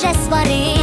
вже сварив.